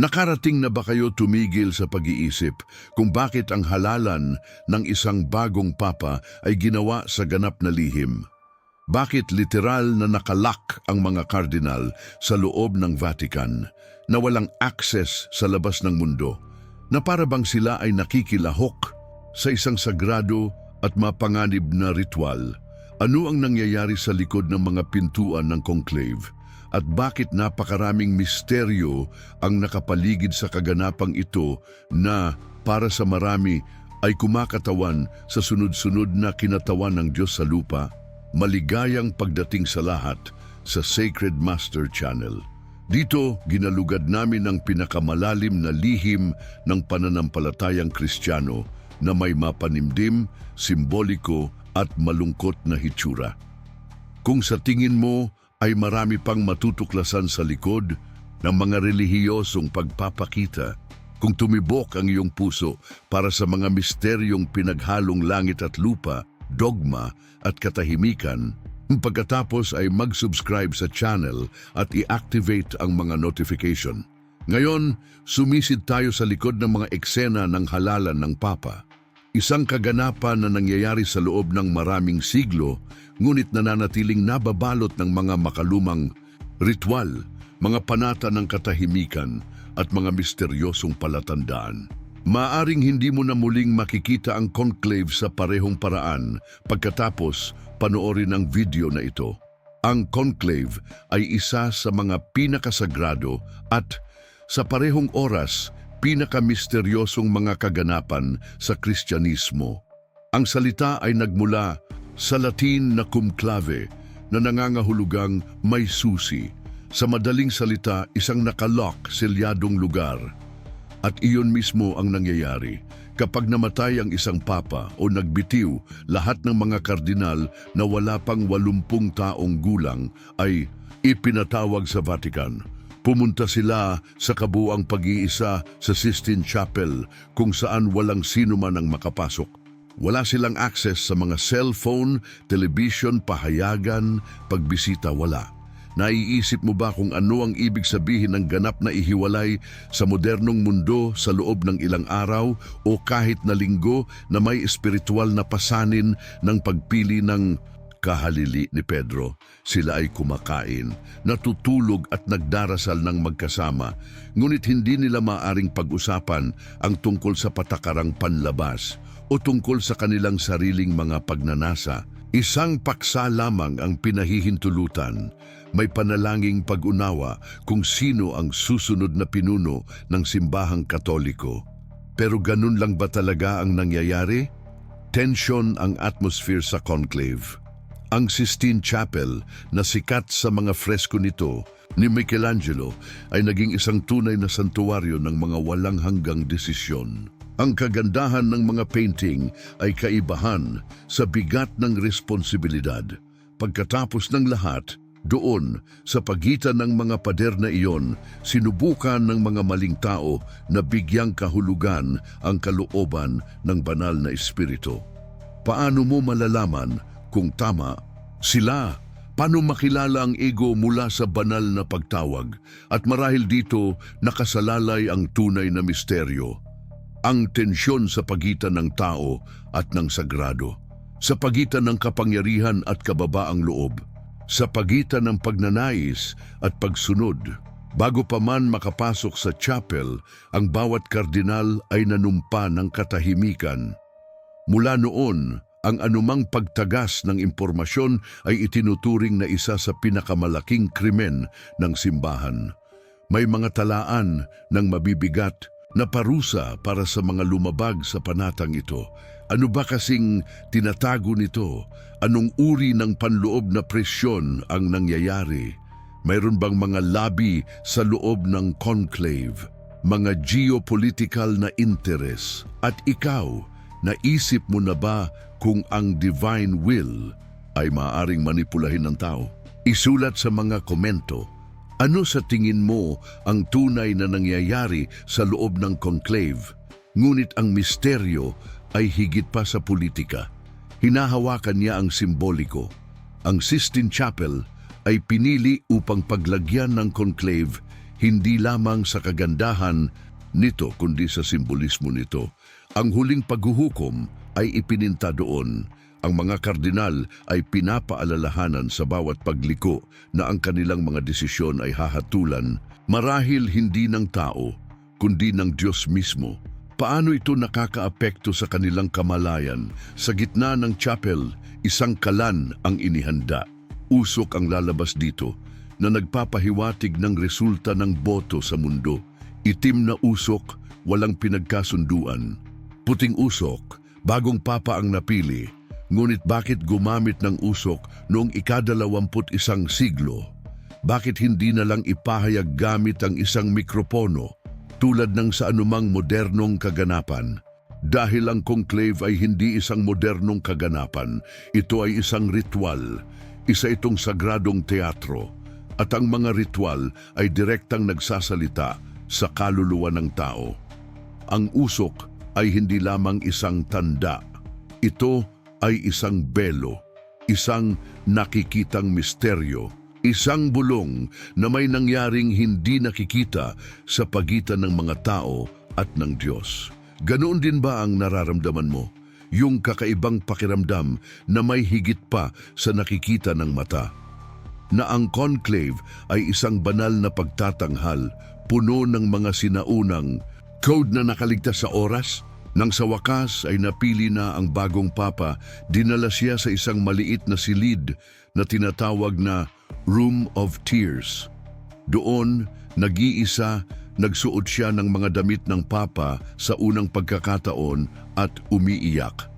Nakarating na ba kayo tumigil sa pag-iisip kung bakit ang halalan ng isang bagong papa ay ginawa sa ganap na lihim? Bakit literal na nakalak ang mga kardinal sa loob ng Vatican na walang access sa labas ng mundo? Na para bang sila ay nakikilahok sa isang sagrado at mapanganib na ritual? Ano ang nangyayari sa likod ng mga pintuan ng conclave? At bakit napakaraming misteryo ang nakapaligid sa kaganapang ito na para sa marami ay kumakatawan sa sunod-sunod na kinatawan ng Diyos sa lupa? Maligayang pagdating sa lahat sa Sacred Master Channel. Dito, ginalugad namin ang pinakamalalim na lihim ng pananampalatayang Kristiyano na may mapanimdim, simboliko at malungkot na hitsura. Kung sa tingin mo ay marami pang matutuklasan sa likod ng mga relihiyosong pagpapakita, kung tumibok ang iyong puso para sa mga misteryong pinaghalong langit at lupa, dogma at katahimikan, pagkatapos ay mag-subscribe sa channel at i-activate ang mga notification. Ngayon, sumisid tayo sa likod ng mga eksena ng halalan ng Papa. Isang kaganapan na nangyayari sa loob ng maraming siglo, ngunit nananatiling nababalot ng mga makalumang ritual, mga panata ng katahimikan at mga misteryosong palatandaan. Maaring hindi mo na muling makikita ang conclave sa parehong paraan pagkatapos panoorin ang video na ito. Ang conclave ay isa sa mga pinakasagrado at sa parehong oras pinakamisteryosong mga kaganapan sa Kristyanismo. Ang salita ay nagmula sa Latin na cum clave na nangangahulugang may susi. Sa madaling salita, isang nakalock silyadong lugar. At iyon mismo ang nangyayari. Kapag namatay ang isang papa o nagbitiw, lahat ng mga kardinal na wala pang walumpung taong gulang ay ipinatawag sa Vatican. Pumunta sila sa kabuang pag-iisa sa Sistine Chapel kung saan walang sino man ang makapasok. Wala silang access sa mga cellphone, television, pahayagan, pagbisita, wala. Naiisip mo ba kung ano ang ibig sabihin ng ganap na ihiwalay sa modernong mundo sa loob ng ilang araw o kahit na linggo na may espiritual na pasanin ng pagpili ng kahalili ni Pedro. Sila ay kumakain, natutulog at nagdarasal ng magkasama, ngunit hindi nila maaring pag-usapan ang tungkol sa patakarang panlabas o tungkol sa kanilang sariling mga pagnanasa. Isang paksa lamang ang pinahihintulutan. May panalangin pag-unawa kung sino ang susunod na pinuno ng simbahang katoliko. Pero ganun lang ba talaga ang nangyayari? Tension ang atmosphere sa conclave. Ang Sistine Chapel na sikat sa mga fresko nito ni Michelangelo ay naging isang tunay na santuwaryo ng mga walang hanggang desisyon. Ang kagandahan ng mga painting ay kaibahan sa bigat ng responsibilidad. Pagkatapos ng lahat, doon, sa pagitan ng mga pader na iyon, sinubukan ng mga maling tao na bigyang kahulugan ang kalooban ng banal na espiritu. Paano mo malalaman kung tama sila? Paano makilala ang ego mula sa banal na pagtawag? At marahil dito nakasalalay ang tunay na misteryo. Ang tensyon sa pagitan ng tao at ng sagrado. Sa pagitan ng kapangyarihan at kababaang loob. Sa pagitan ng pagnanais at pagsunod. Bago pa man makapasok sa chapel, ang bawat kardinal ay nanumpa ng katahimikan. Mula noon, ang anumang pagtagas ng impormasyon ay itinuturing na isa sa pinakamalaking krimen ng simbahan. May mga talaan ng mabibigat na parusa para sa mga lumabag sa panatang ito. Ano ba kasing tinatago nito? Anong uri ng panloob na presyon ang nangyayari? Mayroon bang mga labi sa loob ng conclave? Mga geopolitical na interes? At ikaw, naisip mo na ba kung ang divine will ay maaring manipulahin ng tao? Isulat sa mga komento ano sa tingin mo ang tunay na nangyayari sa loob ng conclave? Ngunit ang misteryo ay higit pa sa politika. Hinahawakan niya ang simboliko. Ang Sistine Chapel ay pinili upang paglagyan ng conclave hindi lamang sa kagandahan nito kundi sa simbolismo nito. Ang huling paghuhukom ay ipininta doon. Ang mga kardinal ay pinapaalalahanan sa bawat pagliko na ang kanilang mga desisyon ay hahatulan marahil hindi ng tao, kundi ng Diyos mismo. Paano ito nakakaapekto sa kanilang kamalayan? Sa gitna ng chapel, isang kalan ang inihanda. Usok ang lalabas dito na nagpapahiwatig ng resulta ng boto sa mundo. Itim na usok, walang pinagkasunduan. Puting usok, bagong papa ang napili. Ngunit bakit gumamit ng usok noong ikadalawamput isang siglo? Bakit hindi na lang ipahayag gamit ang isang mikropono tulad ng sa anumang modernong kaganapan? Dahil ang conclave ay hindi isang modernong kaganapan, ito ay isang ritual, isa itong sagradong teatro, at ang mga ritual ay direktang nagsasalita sa kaluluwa ng tao. Ang usok ay hindi lamang isang tanda. Ito ay isang belo, isang nakikitang misteryo, isang bulong na may nangyaring hindi nakikita sa pagitan ng mga tao at ng Diyos. Ganoon din ba ang nararamdaman mo? Yung kakaibang pakiramdam na may higit pa sa nakikita ng mata na ang conclave ay isang banal na pagtatanghal, puno ng mga sinaunang code na nakaligtas sa oras. Nang sa wakas ay napili na ang bagong papa, dinala siya sa isang maliit na silid na tinatawag na Room of Tears. Doon, nag-iisa, nagsuot siya ng mga damit ng papa sa unang pagkakataon at umiiyak.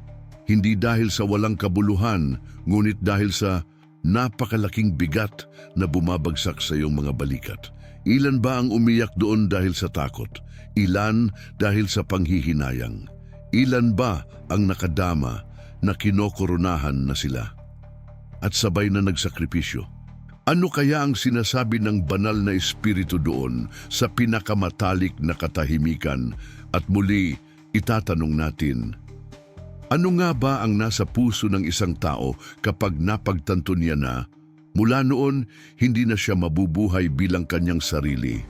Hindi dahil sa walang kabuluhan, ngunit dahil sa napakalaking bigat na bumabagsak sa iyong mga balikat. Ilan ba ang umiyak doon dahil sa takot? Ilan dahil sa panghihinayang? Ilan ba ang nakadama na kinokoronahan na sila? At sabay na nagsakripisyo. Ano kaya ang sinasabi ng banal na espiritu doon sa pinakamatalik na katahimikan? At muli, itatanong natin, ano nga ba ang nasa puso ng isang tao kapag napagtanto niya na mula noon hindi na siya mabubuhay bilang kanyang sarili,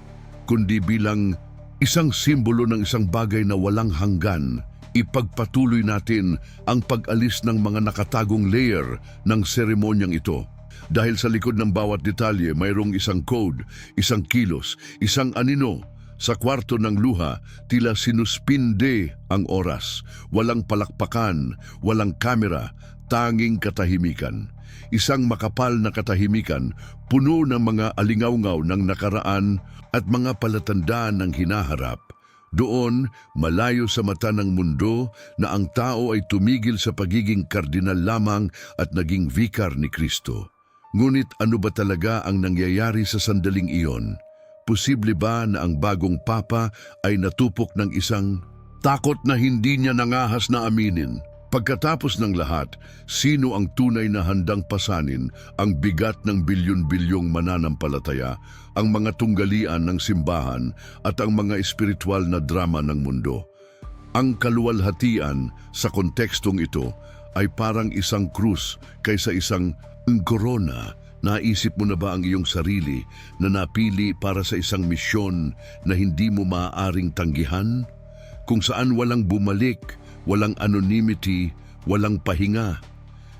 kundi bilang isang simbolo ng isang bagay na walang hanggan? Ipagpatuloy natin ang pag-alis ng mga nakatagong layer ng seremonyang ito. Dahil sa likod ng bawat detalye mayroong isang code, isang kilos, isang anino, sa kwarto ng luha, tila sinuspinde ang oras. Walang palakpakan, walang kamera, tanging katahimikan. Isang makapal na katahimikan, puno ng mga alingawngaw ng nakaraan at mga palatandaan ng hinaharap. Doon, malayo sa mata ng mundo na ang tao ay tumigil sa pagiging kardinal lamang at naging vikar ni Kristo. Ngunit ano ba talaga ang nangyayari sa sandaling iyon? Posible ba na ang bagong papa ay natupok ng isang takot na hindi niya nangahas na aminin? Pagkatapos ng lahat, sino ang tunay na handang pasanin ang bigat ng bilyon-bilyong mananampalataya, ang mga tunggalian ng simbahan at ang mga espiritual na drama ng mundo? Ang kaluwalhatian sa kontekstong ito ay parang isang krus kaysa isang korona. Naisip mo na ba ang iyong sarili na napili para sa isang misyon na hindi mo maaaring tanggihan? Kung saan walang bumalik, walang anonymity, walang pahinga.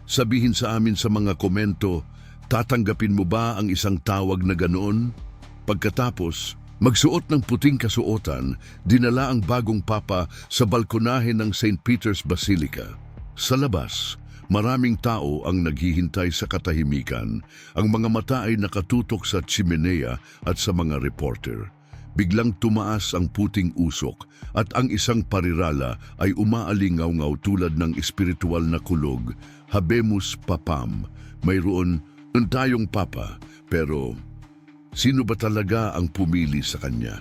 Sabihin sa amin sa mga komento, tatanggapin mo ba ang isang tawag na ganoon? Pagkatapos, magsuot ng puting kasuotan, dinala ang bagong papa sa balkonahe ng St. Peter's Basilica. Sa labas, maraming tao ang naghihintay sa katahimikan. Ang mga mata ay nakatutok sa chimenea at sa mga reporter. Biglang tumaas ang puting usok at ang isang parirala ay umaalingaw-ngaw tulad ng espiritual na kulog. Habemus papam. Mayroon ng tayong papa, pero sino ba talaga ang pumili sa kanya?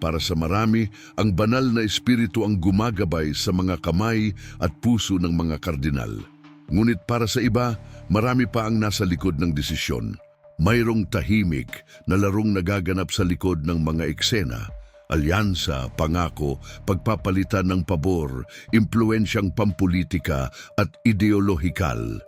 Para sa marami, ang banal na espiritu ang gumagabay sa mga kamay at puso ng mga kardinal. Ngunit para sa iba, marami pa ang nasa likod ng desisyon. Mayroong tahimik na larong nagaganap sa likod ng mga eksena, alyansa, pangako, pagpapalitan ng pabor, impluensyang pampolitika at ideolohikal.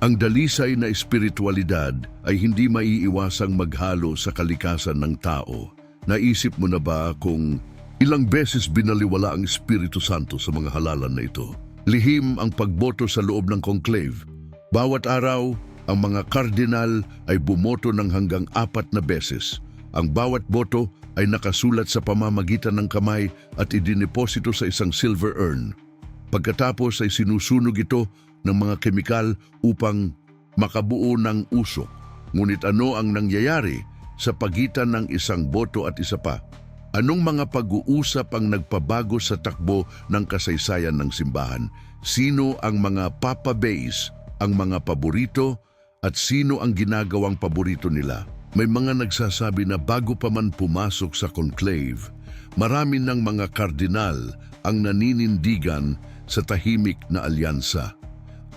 Ang dalisay na espiritualidad ay hindi maiiwasang maghalo sa kalikasan ng tao. naisip mo na ba kung ilang beses binaliwala ang Espiritu Santo sa mga halalan na ito? Lihim ang pagboto sa loob ng conclave. Bawat araw, ang mga kardinal ay bumoto ng hanggang apat na beses. Ang bawat boto ay nakasulat sa pamamagitan ng kamay at idiniposito sa isang silver urn. Pagkatapos ay sinusunog ito ng mga kemikal upang makabuo ng usok. Ngunit ano ang nangyayari sa pagitan ng isang boto at isa pa? Anong mga pag-uusap ang nagpabago sa takbo ng kasaysayan ng simbahan? Sino ang mga papa base, ang mga paborito, at sino ang ginagawang paborito nila? May mga nagsasabi na bago pa man pumasok sa conclave, marami ng mga kardinal ang naninindigan sa tahimik na alyansa.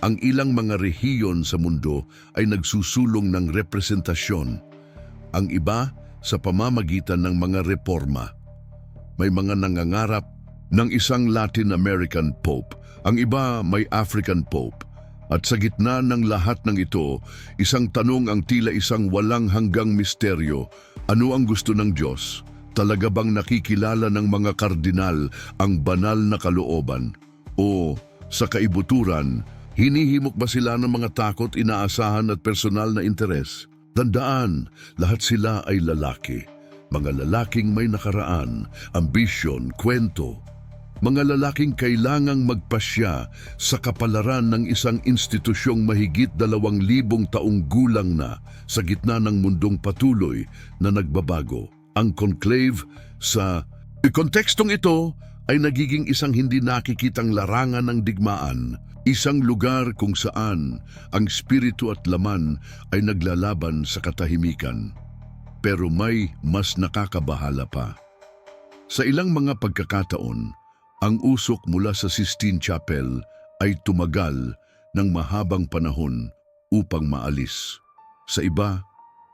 Ang ilang mga rehiyon sa mundo ay nagsusulong ng representasyon. Ang iba sa pamamagitan ng mga reforma. May mga nangangarap ng isang Latin American Pope, ang iba may African Pope. At sa gitna ng lahat ng ito, isang tanong ang tila isang walang hanggang misteryo. Ano ang gusto ng Diyos? Talaga bang nakikilala ng mga kardinal ang banal na kalooban? O sa kaibuturan, hinihimok ba sila ng mga takot, inaasahan at personal na interes? Tandaan, lahat sila ay lalaki. Mga lalaking may nakaraan, ambisyon, kwento, mga lalaking kailangang magpasya sa kapalaran ng isang institusyong mahigit dalawang libong taong gulang na sa gitna ng mundong patuloy na nagbabago. Ang conclave sa kontekstong ito ay nagiging isang hindi nakikitang larangan ng digmaan, isang lugar kung saan ang spiritu at laman ay naglalaban sa katahimikan. Pero may mas nakakabahala pa. Sa ilang mga pagkakataon, ang usok mula sa Sistine Chapel ay tumagal ng mahabang panahon upang maalis. Sa iba,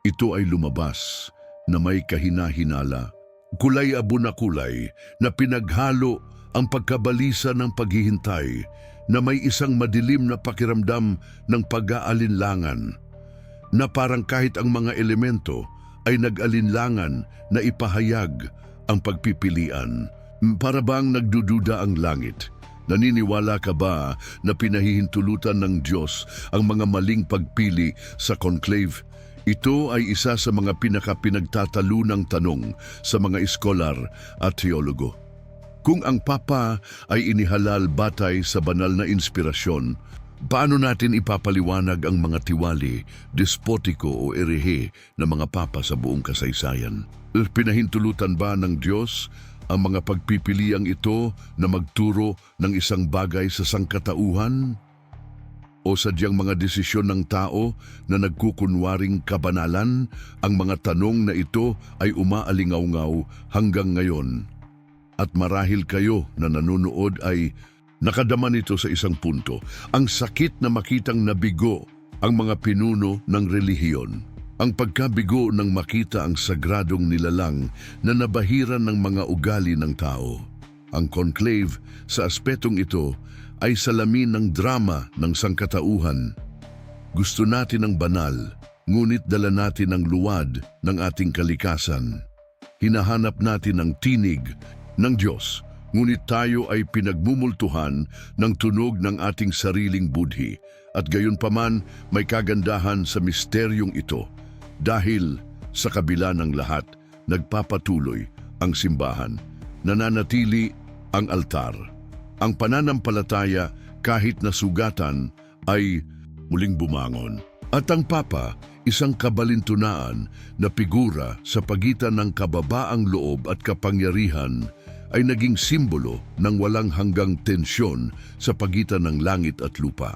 ito ay lumabas na may kahina-hinala. Kulay abo na kulay na pinaghalo ang pagkabalisa ng paghihintay na may isang madilim na pakiramdam ng pag-aalinlangan na parang kahit ang mga elemento ay nag-alinlangan na ipahayag ang pagpipilian. Para bang nagdududa ang langit? Naniniwala ka ba na pinahihintulutan ng Diyos ang mga maling pagpili sa conclave? Ito ay isa sa mga pinakapinagtatalunang tanong sa mga eskolar at teologo. Kung ang Papa ay inihalal batay sa banal na inspirasyon, paano natin ipapaliwanag ang mga tiwali, despotiko o erehe na mga Papa sa buong kasaysayan? Pinahintulutan ba ng Diyos ang mga pagpipiliang ito na magturo ng isang bagay sa sangkatauhan? O sadyang mga desisyon ng tao na nagkukunwaring kabanalan, ang mga tanong na ito ay umaalingaw-ngaw hanggang ngayon. At marahil kayo na nanonood ay nakadama nito sa isang punto, ang sakit na makitang nabigo ang mga pinuno ng relihiyon. Ang pagkabigo ng makita ang sagradong nilalang na nabahiran ng mga ugali ng tao. Ang conclave sa aspetong ito ay salamin ng drama ng sangkatauhan. Gusto natin ng banal, ngunit dala natin ang luwad ng ating kalikasan. Hinahanap natin ang tinig ng Diyos, ngunit tayo ay pinagmumultuhan ng tunog ng ating sariling budhi. At gayon paman may kagandahan sa misteryong ito dahil sa kabila ng lahat, nagpapatuloy ang simbahan. Nananatili ang altar. Ang pananampalataya kahit nasugatan ay muling bumangon. At ang Papa, isang kabalintunaan na figura sa pagitan ng kababaang loob at kapangyarihan ay naging simbolo ng walang hanggang tensyon sa pagitan ng langit at lupa.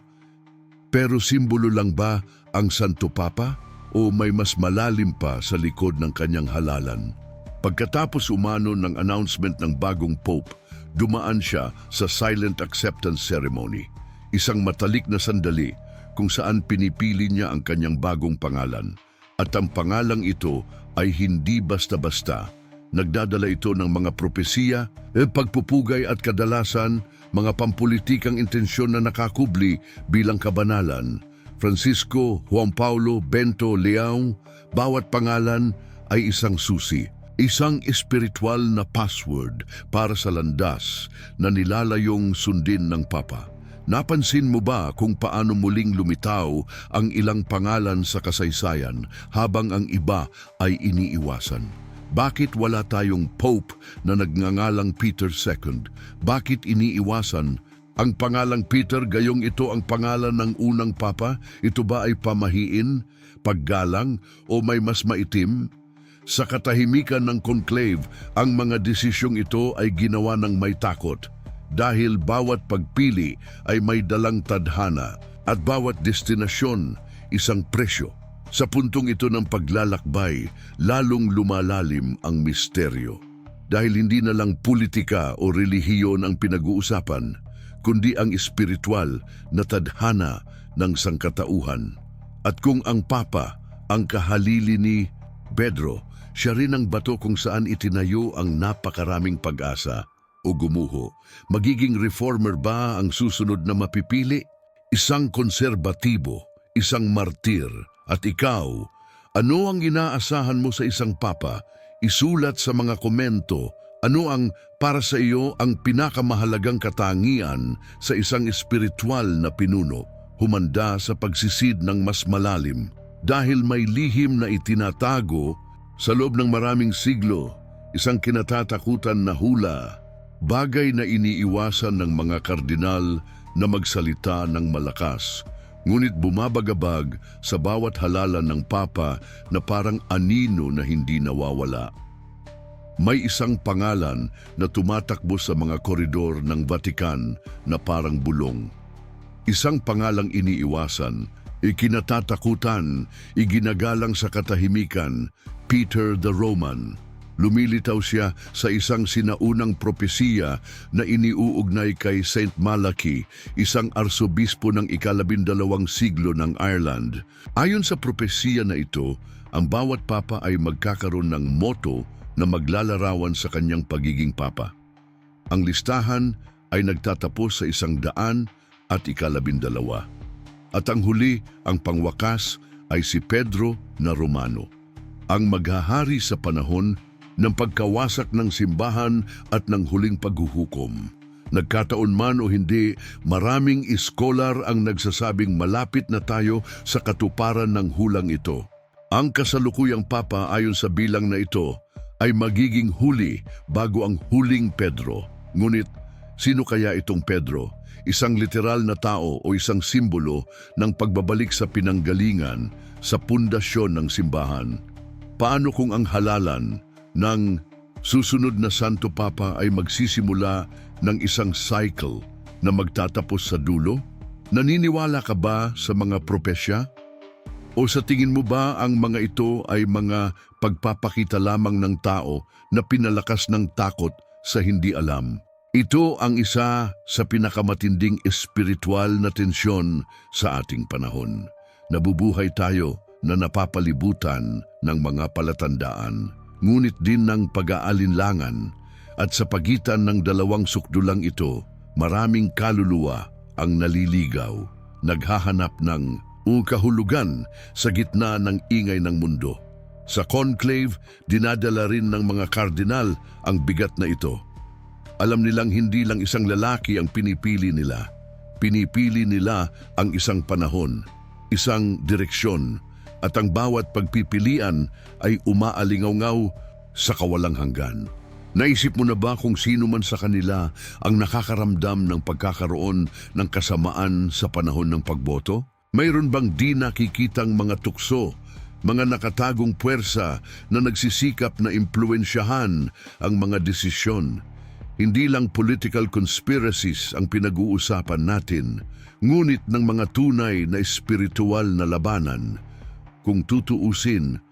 Pero simbolo lang ba ang Santo Papa? O may mas malalim pa sa likod ng kanyang halalan. Pagkatapos umano ng announcement ng bagong Pope, dumaan siya sa silent acceptance ceremony, isang matalik na sandali kung saan pinipili niya ang kanyang bagong pangalan. At ang pangalang ito ay hindi basta-basta. Nagdadala ito ng mga propesiya, eh, pagpupugay at kadalasan mga pampulitikang intensyon na nakakubli bilang kabanalan Francisco, Juan Paulo, Bento, Leão, bawat pangalan ay isang susi. Isang espiritual na password para sa landas na nilalayong sundin ng Papa. Napansin mo ba kung paano muling lumitaw ang ilang pangalan sa kasaysayan habang ang iba ay iniiwasan? Bakit wala tayong Pope na nagngangalang Peter II? Bakit iniiwasan ang pangalang Peter gayong ito ang pangalan ng unang Papa? Ito ba ay pamahiin, paggalang o may mas maitim? Sa katahimikan ng conclave, ang mga desisyong ito ay ginawa ng may takot dahil bawat pagpili ay may dalang tadhana at bawat destinasyon isang presyo. Sa puntong ito ng paglalakbay, lalong lumalalim ang misteryo. Dahil hindi na lang politika o relihiyon ang pinag-uusapan, kundi ang espiritual na tadhana ng sangkatauhan. At kung ang Papa, ang kahalili ni Pedro, siya rin ang bato kung saan itinayo ang napakaraming pag-asa o gumuho. Magiging reformer ba ang susunod na mapipili? Isang konserbatibo, isang martir, at ikaw, ano ang inaasahan mo sa isang papa? Isulat sa mga komento ano ang para sa iyo ang pinakamahalagang katangian sa isang espiritual na pinuno, humanda sa pagsisid ng mas malalim. Dahil may lihim na itinatago sa loob ng maraming siglo, isang kinatatakutan na hula, bagay na iniiwasan ng mga kardinal na magsalita ng malakas, ngunit bumabagabag sa bawat halalan ng Papa na parang anino na hindi nawawala. May isang pangalan na tumatakbo sa mga koridor ng Vatican na parang bulong. Isang pangalang iniiwasan, ikinatatakutan, iginagalang sa katahimikan, Peter the Roman. Lumilitaw siya sa isang sinaunang propesiya na iniuugnay kay Saint Malachy, isang arsobispo ng ikalabindalawang siglo ng Ireland. Ayon sa propesiya na ito, ang bawat papa ay magkakaroon ng motto na maglalarawan sa kanyang pagiging papa. Ang listahan ay nagtatapos sa isang daan at ikalabindalawa. At ang huli, ang pangwakas, ay si Pedro na Romano ang maghahari sa panahon ng pagkawasak ng simbahan at ng huling paghuhukom. Nagkataon man o hindi, maraming iskolar ang nagsasabing malapit na tayo sa katuparan ng hulang ito. Ang kasalukuyang papa ayon sa bilang na ito ay magiging huli bago ang huling Pedro. Ngunit, sino kaya itong Pedro? Isang literal na tao o isang simbolo ng pagbabalik sa pinanggalingan sa pundasyon ng simbahan. Paano kung ang halalan ng susunod na Santo Papa ay magsisimula ng isang cycle na magtatapos sa dulo? Naniniwala ka ba sa mga propesya? O sa tingin mo ba ang mga ito ay mga pagpapakita lamang ng tao na pinalakas ng takot sa hindi alam? Ito ang isa sa pinakamatinding espiritual na tensyon sa ating panahon. Nabubuhay tayo na napapalibutan ng mga palatandaan, ngunit din ng pag-aalinlangan at sa pagitan ng dalawang sukdulang ito, maraming kaluluwa ang naliligaw, naghahanap ng ukahulugan sa gitna ng ingay ng mundo. Sa conclave, dinadala rin ng mga kardinal ang bigat na ito. Alam nilang hindi lang isang lalaki ang pinipili nila. Pinipili nila ang isang panahon, isang direksyon, at ang bawat pagpipilian ay umaalingaw sa kawalang hanggan. Naisip mo na ba kung sino man sa kanila ang nakakaramdam ng pagkakaroon ng kasamaan sa panahon ng pagboto? Mayroon bang di nakikitang mga tukso, mga nakatagong puwersa na nagsisikap na impluensyahan ang mga desisyon? Hindi lang political conspiracies ang pinag-uusapan natin, ngunit ng mga tunay na espiritual na labanan. Kung tutuusin,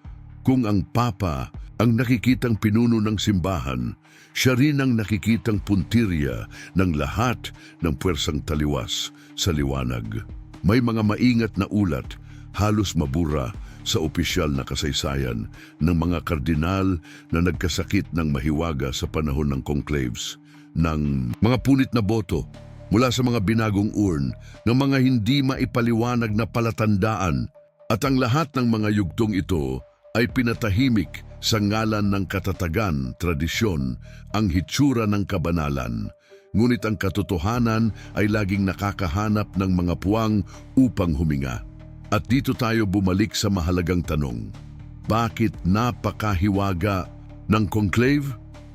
kung ang Papa ang nakikitang pinuno ng simbahan, siya rin ang nakikitang puntirya ng lahat ng puwersang taliwas sa liwanag. May mga maingat na ulat, halos mabura sa opisyal na kasaysayan ng mga kardinal na nagkasakit ng mahiwaga sa panahon ng conclaves, ng mga punit na boto mula sa mga binagong urn, ng mga hindi maipaliwanag na palatandaan at ang lahat ng mga yugtong ito ay pinatahimik sa ngalan ng katatagan, tradisyon, ang hitsura ng kabanalan. Ngunit ang katotohanan ay laging nakakahanap ng mga puwang upang huminga. At dito tayo bumalik sa mahalagang tanong. Bakit napakahiwaga ng conclave?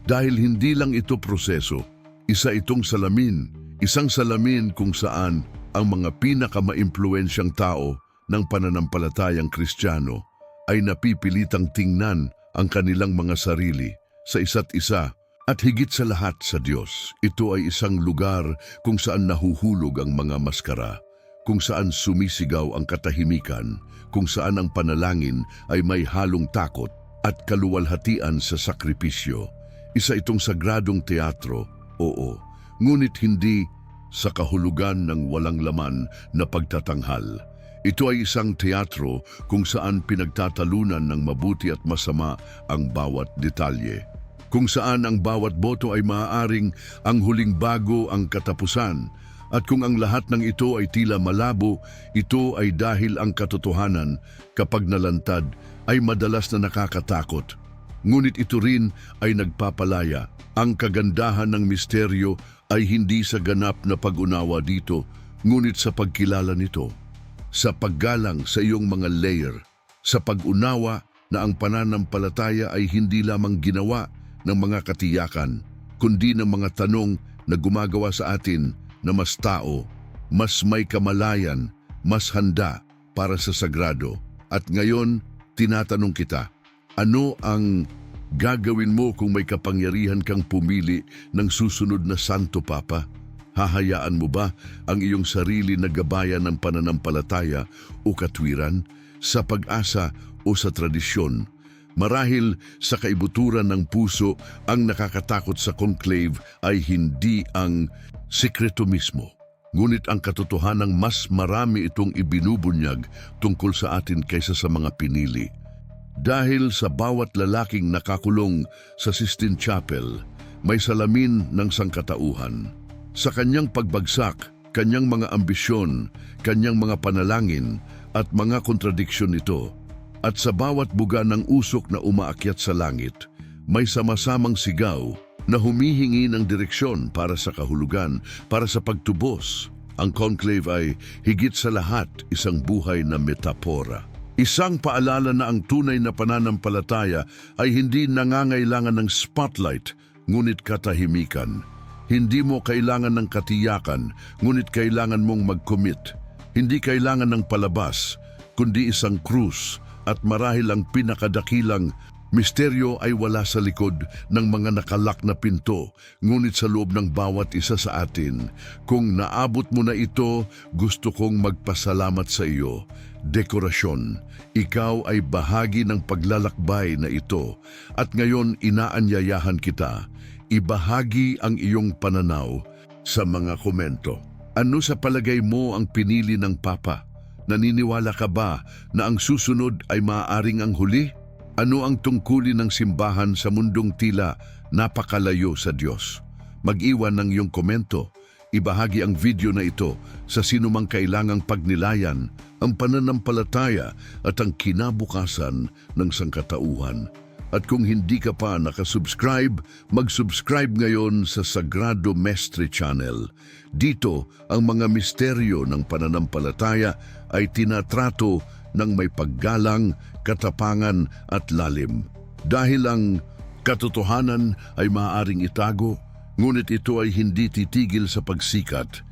Dahil hindi lang ito proseso. Isa itong salamin. Isang salamin kung saan ang mga pinakamaimpluensyang tao ng pananampalatayang kristyano ay napipilitang tingnan ang kanilang mga sarili sa isa't isa at higit sa lahat sa Diyos. Ito ay isang lugar kung saan nahuhulog ang mga maskara, kung saan sumisigaw ang katahimikan, kung saan ang panalangin ay may halong takot at kaluwalhatian sa sakripisyo. Isa itong sagradong teatro, oo, ngunit hindi sa kahulugan ng walang laman na pagtatanghal. Ito ay isang teatro kung saan pinagtatalunan ng mabuti at masama ang bawat detalye. Kung saan ang bawat boto ay maaaring ang huling bago ang katapusan. At kung ang lahat ng ito ay tila malabo, ito ay dahil ang katotohanan kapag nalantad ay madalas na nakakatakot. Ngunit ito rin ay nagpapalaya. Ang kagandahan ng misteryo ay hindi sa ganap na pag-unawa dito, ngunit sa pagkilala nito sa paggalang sa iyong mga layer, sa pag-unawa na ang pananampalataya ay hindi lamang ginawa ng mga katiyakan, kundi ng mga tanong na gumagawa sa atin na mas tao, mas may kamalayan, mas handa para sa sagrado. At ngayon, tinatanong kita, ano ang gagawin mo kung may kapangyarihan kang pumili ng susunod na Santo Papa? Hahayaan mo ba ang iyong sarili na gabayan ng pananampalataya o katwiran sa pag-asa o sa tradisyon? Marahil sa kaibuturan ng puso, ang nakakatakot sa conclave ay hindi ang sikreto mismo. Ngunit ang katotohanang mas marami itong ibinubunyag tungkol sa atin kaysa sa mga pinili. Dahil sa bawat lalaking nakakulong sa Sistine Chapel, may salamin ng sangkatauhan. Sa kanyang pagbagsak, kanyang mga ambisyon, kanyang mga panalangin at mga kontradiksyon nito, at sa bawat buga ng usok na umaakyat sa langit, may sama-samang sigaw na humihingi ng direksyon para sa kahulugan, para sa pagtubos. Ang conclave ay higit sa lahat isang buhay na metapora. Isang paalala na ang tunay na pananampalataya ay hindi nangangailangan ng spotlight, ngunit katahimikan. Hindi mo kailangan ng katiyakan, ngunit kailangan mong mag-commit. Hindi kailangan ng palabas, kundi isang krus at marahil ang pinakadakilang misteryo ay wala sa likod ng mga nakalak na pinto, ngunit sa loob ng bawat isa sa atin. Kung naabot mo na ito, gusto kong magpasalamat sa iyo. Dekorasyon, ikaw ay bahagi ng paglalakbay na ito at ngayon inaanyayahan kita ibahagi ang iyong pananaw sa mga komento. Ano sa palagay mo ang pinili ng Papa? Naniniwala ka ba na ang susunod ay maaaring ang huli? Ano ang tungkulin ng simbahan sa mundong tila napakalayo sa Diyos? Mag-iwan ng iyong komento. Ibahagi ang video na ito sa sinumang kailangang pagnilayan ang pananampalataya at ang kinabukasan ng sangkatauhan. At kung hindi ka pa nakasubscribe, mag-subscribe ngayon sa Sagrado Mestre Channel. Dito, ang mga misteryo ng pananampalataya ay tinatrato ng may paggalang, katapangan at lalim. Dahil ang katotohanan ay maaaring itago, ngunit ito ay hindi titigil sa pagsikat